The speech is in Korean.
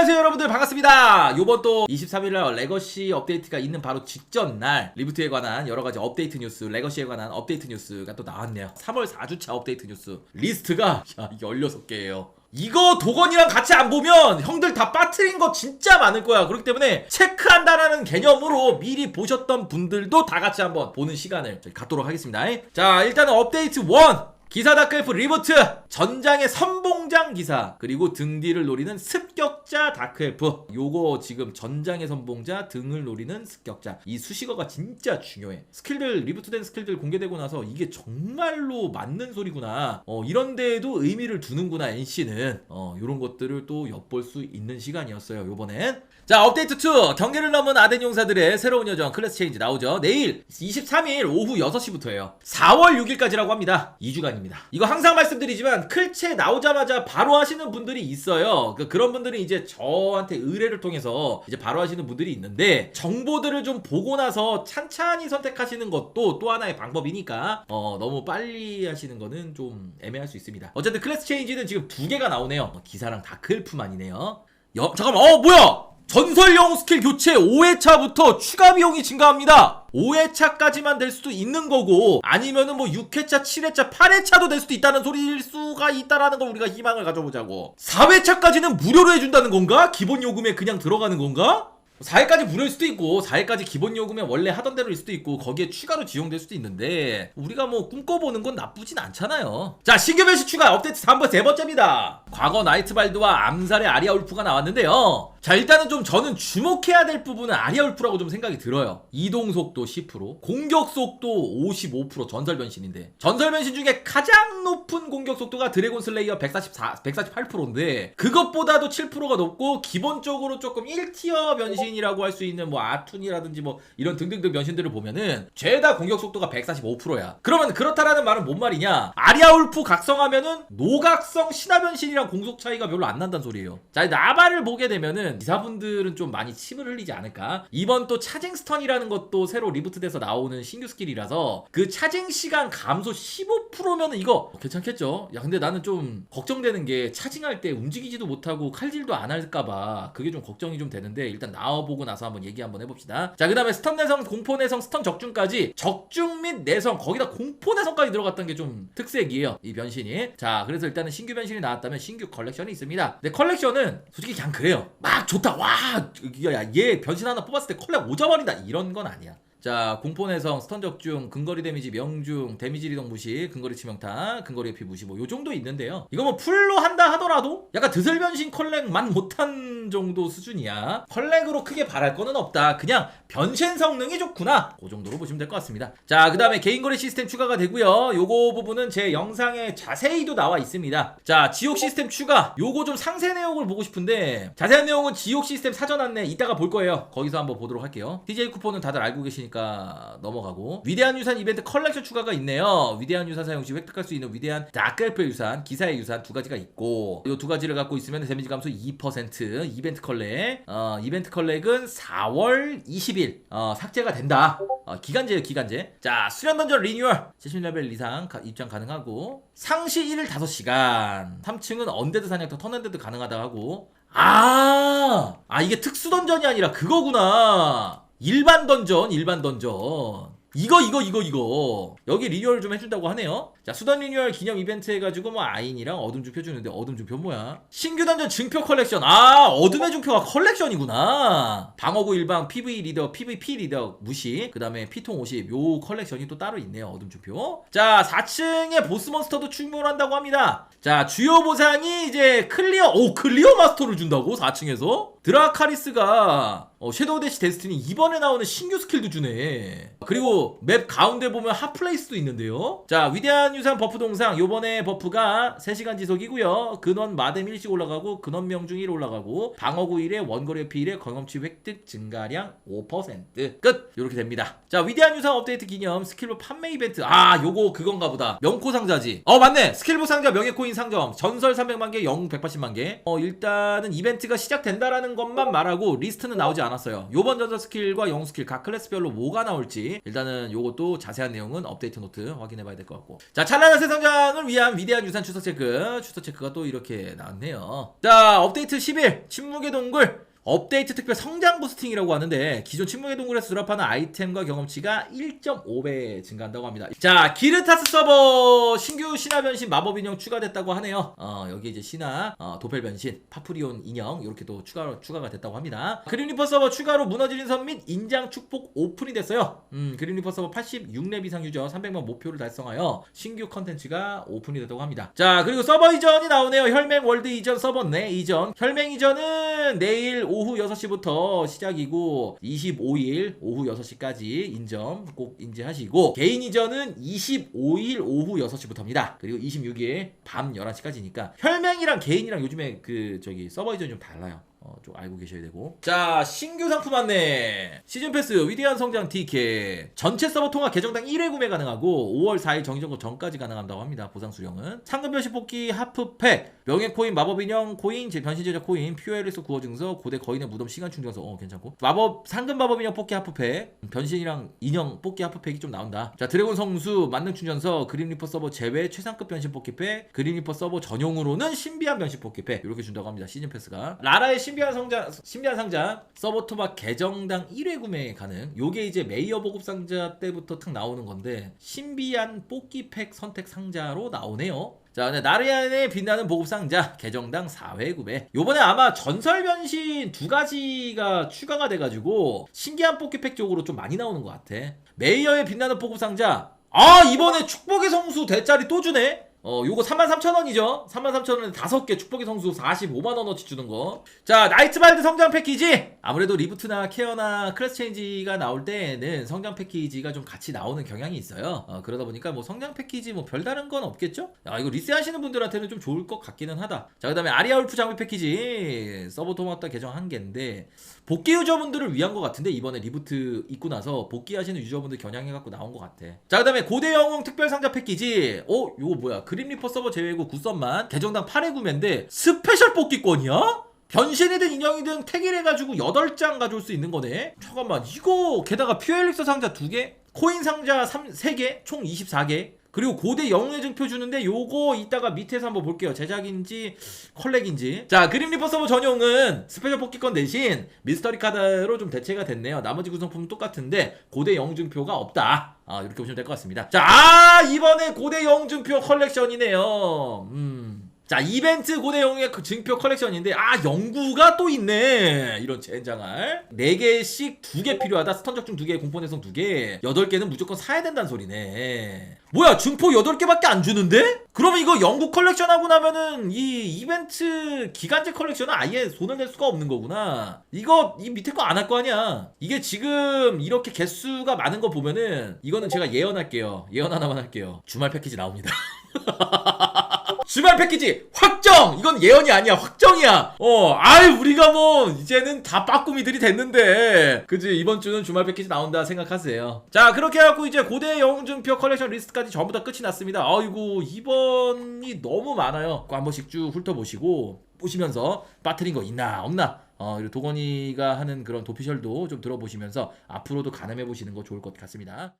안녕하세요 여러분들. 반갑습니다. 요번 또 23일날 레거시 업데이트가 있는 바로 직전 날 리부트에 관한 여러가지 업데이트 뉴스 레거시에 관한 업데이트 뉴스가 또 나왔네요. 3월 4주차 업데이트 뉴스 리스트가 야 이게 16개예요. 이거 도건이랑 같이 안 보면 형들 다 빠트린 거 진짜 많을 거야. 그렇기 때문에 체크한다라는 개념으로 미리 보셨던 분들도 다 같이 한번 보는 시간을 갖도록 하겠습니다. 자 일단은 업데이트 1 기사 다크엘프 리부트. 전장의 선봉장 기사. 그리고 등 뒤를 노리는 습격 자 다크엘프 요거 지금 전장의 선봉자 등을 노리는 습격자. 이 수식어가 진짜 중요해. 스킬들 리부트된 스킬들 공개되고 나서 이게 정말로 맞는 소리구나. 어 이런 데에도 의미를 두는구나 NC는. 어 요런 것들을 또 엿볼 수 있는 시간이었어요 요번엔. 자 업데이트 2 경계를 넘은 아덴 용사들의 새로운 여정 클래스 체인지 나오죠. 내일 23일 오후 6시부터예요. 4월 6일까지라고 합니다. 2주간입니다. 이거 항상 말씀드리지만 클체 나오자마자 바로 하시는 분들이 있어요. 그 그런 분들은 이제 저한테 의뢰를 통해서 이제 바로 하시는 분들이 있는데 정보들을 좀 보고 나서 찬찬히 선택하시는 것도 또 하나의 방법이니까 어 너무 빨리 하시는 거는 좀 애매할 수 있습니다. 어쨌든 클래스 체인지는 지금 두 개가 나오네요. 어, 기사랑 다크엘프만이네요. 여, 잠깐만 어 뭐야 전설용 스킬 교체 5회차부터 추가 비용이 증가합니다. 5회차까지만 될 수도 있는 거고 아니면은 뭐 6회차, 7회차, 8회차도 될 수도 있다는 소리일 수가 있다라는 걸 우리가 희망을 가져보자고. 4회차까지는 무료로 해준다는 건가? 기본 요금에 그냥 들어가는 건가? 4회까지 무료일 수도 있고 4회까지 기본 요금에 원래 하던 대로일 수도 있고 거기에 추가로 지용될 수도 있는데 우리가 뭐 꿈꿔보는 건 나쁘진 않잖아요 자 신규 변시 추가 업데이트 3번 세 번째입니다 과거 나이트발드와 암살의 아리아 울프가 나왔는데요 자 일단은 좀 저는 주목해야 될 부분은 아리아 울프라고 좀 생각이 들어요. 이동 속도 10% 공격 속도 55% 전설 변신인데 전설 변신 중에 가장 높은 공격 속도가 드래곤 슬레이어 144 148%인데 그것보다도 7%가 높고 기본적으로 조금 1티어 변신이라고 할 수 있는 뭐 아툰이라든지 뭐 이런 등등등 변신들을 보면은 죄다 공격 속도가 145%야. 그러면 그렇다라는 말은 뭔 말이냐? 아리아 울프 각성하면은 노각성 신화 변신이랑 공속 차이가 별로 안 난다는 소리예요. 자 나발을 보게 되면은 기사분들은 좀 많이 침을 흘리지 않을까? 이번 또 차징 스턴이라는 것도 새로 리부트돼서 나오는 신규 스킬이라서 그 차징 시간 감소 15%면은 이거 괜찮겠죠? 야 근데 나는 좀 걱정되는 게 차징할 때 움직이지도 못하고 칼질도 안 할까봐 그게 좀 걱정이 좀 되는데 일단 나와보고 나서 한번 얘기 한번 해봅시다. 자 그 다음에 스턴 내성 공포 내성 스턴 적중까지 적중 및 내성 거기다 공포 내성까지 들어갔던 게 좀 특색이에요 이 변신이. 자 그래서 일단은 신규 변신이 나왔다면 신규 컬렉션이 있습니다. 근데 컬렉션은 솔직히 그냥 그래요. 막 좋다. 와 야 얘 변신 하나 뽑았을 때 컬렉 오자버린다. 이런 건 아니야 자 공포 내성 스턴 적중 근거리 데미지 명중 데미지 리동 무시 근거리 치명타 근거리 피 무시 뭐 요 정도 있는데요. 이거 뭐 풀로 한다 하더라도 약간 드슬 변신 컬렉만 못한 정도 수준이야. 컬렉으로 크게 바랄 거는 없다. 그냥 변신 성능이 좋구나. 그 정도로 보시면 될 것 같습니다. 자 그 다음에 개인 거래 시스템 추가가 되고요. 요거 부분은 제 영상에 자세히도 나와 있습니다. 자 지옥 시스템 추가. 요거 좀 상세 내용을 보고 싶은데 자세한 내용은 지옥 시스템 사전 안내 이따가 볼 거예요. 거기서 한번 보도록 할게요. DJ 쿠폰은 다들 알고 계시니까 넘어가고. 위대한 유산 이벤트 컬렉션 추가가 있네요. 위대한 유산 사용 시 획득할 수 있는 위대한 다크엘프 유산 기사의 유산 두 가지가 있고 이 두 가지를 갖고 있으면 데미지 감소 2% 이벤트 컬렉. 어, 이벤트 컬렉은 4월 20일. 어, 삭제가 된다. 어, 기간제예요 기간제. 자 수련 던전 리뉴얼. 70레벨 이상 가- 입장 가능하고 상시 1일 5시간. 3층은 언데드 사냥터 턴언데드 가능하다 하고. 아, 아 이게 특수 던전이 아니라 그거구나. 일반 던전, 일반 던전. 이거 이거 이거 이거. 여기 리뉴얼 좀 해준다고 하네요. 자 수단 리뉴얼 기념 이벤트 해가지고 뭐 아인이랑 어둠 주표 주는데 어둠 주표 뭐야? 신규 던전 증표 컬렉션. 아 어둠의 증표가 컬렉션이구나. 방어구 일방 PV 리더 PVP 리더 무시 그 다음에 피통 50 요 컬렉션이 또 따로 있네요 어둠 주표. 자 4층에 보스 몬스터도 출몰한다고 합니다. 자 주요 보상이 이제 클리어 오 클리어 마스터를 준다고? 4층에서 드라카리스가 어, 섀도우 대시 데스티니 이번에 나오는 신규 스킬도 주네. 그리고 맵 가운데 보면 핫플레이스도 있는데요. 자, 위대한 유산 버프 동상 요번에 버프가 3시간 지속이고요. 근원 마뎀 1씩 올라가고 근원 명중 1 올라가고 방어구 1에 원거리 피 1에 경험치 획득 증가량 5% 끝! 이렇게 됩니다. 자, 위대한 유산 업데이트 기념 스킬북 판매 이벤트. 아, 요거 그건가 보다. 명코 상자지. 어, 맞네. 스킬북 상자 명예 코인 상점. 전설 300만 개, 영 180만 개. 어, 일단은 이벤트가 시작된다라는 나온다는 것만 말하고 리스트는 나오지 않았어요. 요번 전자 스킬과 영웅 스킬 각 클래스별로 뭐가 나올지 일단은 요것도 자세한 내용은 업데이트 노트 확인해 봐야 될 것 같고 자 찬란한 세상장을 위한 위대한 유산 추석 체크 추석 체크가 또 이렇게 나왔네요. 자 업데이트 10일 침묵의 동굴 업데이트 특별 성장 부스팅이라고 하는데 기존 침묵의 동굴에서 드랍하는 아이템과 경험치가 1.5배 증가한다고 합니다. 자 기르타스 서버 신규 신화 변신 마법 인형 추가됐다고 하네요. 어 여기 이제 신화 어, 도펠 변신 파프리온 인형 이렇게 또 추가 추가가 됐다고 합니다. 그림리퍼 서버 추가로 무너지는 섬 및 인장 축복 오픈이 됐어요. 음 그림리퍼 서버 86렙 이상 유저 300만 목표를 달성하여 신규 컨텐츠가 오픈이 됐다고 합니다. 자 그리고 서버 이전이 나오네요. 혈맹 월드 이전 서버 내 이전 혈맹 이전은 내일 오후 6시부터 시작이고 25일 오후 6시까지 인점 꼭 인지하시고 개인 이전은 25일 오후 6시부터입니다. 그리고 26일 밤 11시까지니까 혈맹이랑 개인이랑 요즘에 그 저기 서버 이전이 좀 달라요. 어, 좀 알고 계셔야 되고. 자, 신규 상품 안내. 시즌 패스 위대한 성장 티켓. 전체 서버 통화 계정당 1회 구매 가능하고 5월 4일 정기 점검 전까지 가능한다고 합니다. 보상 수령은. 상금 변신 뽑기 하프팩. 명예 코인, 마법 인형 코인, 제 변신 제작 코인, 퓨에르스 구워 증서, 고대 거인의 무덤 시간 충전서. 어, 괜찮고. 마법 상금 마법 인형 뽑기 하프팩. 변신이랑 인형 뽑기 하프팩이 좀 나온다. 자, 드래곤 성수, 만능 충전서, 그림 리퍼 서버 제외 최상급 변신 뽑기팩, 그림 리퍼 서버 전용으로는 신비한 변신 뽑기팩. 이렇게 준다고 합니다. 시즌 패스가. 라라의 신비 한 상자, 신비한 상자 서버 토박 계정당 1회 구매 가능. 요게 이제 메이어 보급 상자 때부터 탁 나오는 건데 신비한 뽑기 팩 선택 상자로 나오네요. 자, 네, 나르얀의 빛나는 보급 상자 계정당 4회 구매. 요번에 아마 전설 변신 두 가지가 추가가 돼가지고 신기한 뽑기 팩 쪽으로 좀 많이 나오는 것 같아. 메이어의 빛나는 보급 상자. 아 이번에 축복의 성수 대짜리 또 주네. 어, 요거 33,000원이죠? 33,000원에 5개 축복의 성수 45만원어치 주는 거. 자, 나이트발드 성장 패키지! 아무래도 리부트나 케어나 클래스 체인지가 나올 때는 성장 패키지가 좀 같이 나오는 경향이 있어요. 어, 그러다 보니까 뭐 성장 패키지 뭐 별다른 건 없겠죠? 야, 이거 리스 하시는 분들한테는 좀 좋을 것 같기는 하다. 자, 그 다음에 아리아 울프 장비 패키지. 서버 토마타 계정 한 개인데, 복귀 유저분들을 위한 것 같은데, 이번에 리부트 있고 나서 복귀하시는 유저분들 겨냥해갖고 나온 것 같아. 자, 그 다음에 고대 영웅 특별 상자 패키지. 어, 요거 뭐야? 그림 리퍼 서버 제외고 9선만 계정당 8회 구매인데 스페셜 뽑기권이야? 변신이든 인형이든 택일해가지고 8장 가져올 수 있는 거네? 잠깐만 이거 게다가 퓨엘릭서 상자 2개? 코인 상자 3, 3개? 총 24개? 그리고 고대 영웅의 증표 주는데 요거 이따가 밑에서 한번 볼게요. 제작인지 컬렉인지. 자 그림 리퍼 서버 전용은 스페셜 뽑기권 대신 미스터리 카드로 좀 대체가 됐네요. 나머지 구성품은 똑같은데 고대 영웅 증표가 없다. 아 이렇게 보시면 될 것 같습니다. 자 아, 이번에 고대 영웅 증표 컬렉션이네요. 음 자 이벤트 고대 영웅의 그 증표 컬렉션인데 아 영구가 또 있네. 이런 젠장할. 4개씩 2개 필요하다. 스턴 적중 2개 공포 내성 2개. 8개는 무조건 사야 된다는 소리네. 뭐야 증포 8개밖에 안 주는데? 그러면 이거 영구 컬렉션 하고 나면은 이 이벤트 기간제 컬렉션은 아예 손을 댈 수가 없는 거구나. 이거 이 밑에 거 안 할 거 아니야. 이게 지금 이렇게 개수가 많은 거 보면은 이거는 제가 예언할게요. 예언 하나만 할게요. 주말 패키지 나옵니다 주말 패키지 확정! 이건 예언이 아니야 확정이야. 어 아이 우리가 뭐 이제는 다 빠꾸미들이 됐는데. 그지? 이번 주는 주말 패키지 나온다 생각하세요. 자 그렇게 해갖고 이제 고대 영웅증표 컬렉션 리스트까지 전부 다 끝이 났습니다. 아이고 이번이 너무 많아요. 한 번씩 쭉 훑어보시고 보시면서 빠트린 거 있나 없나? 어, 그리고 도건이가 하는 그런 도피셜도 좀 들어보시면서 앞으로도 가늠해 보시는 거 좋을 것 같습니다.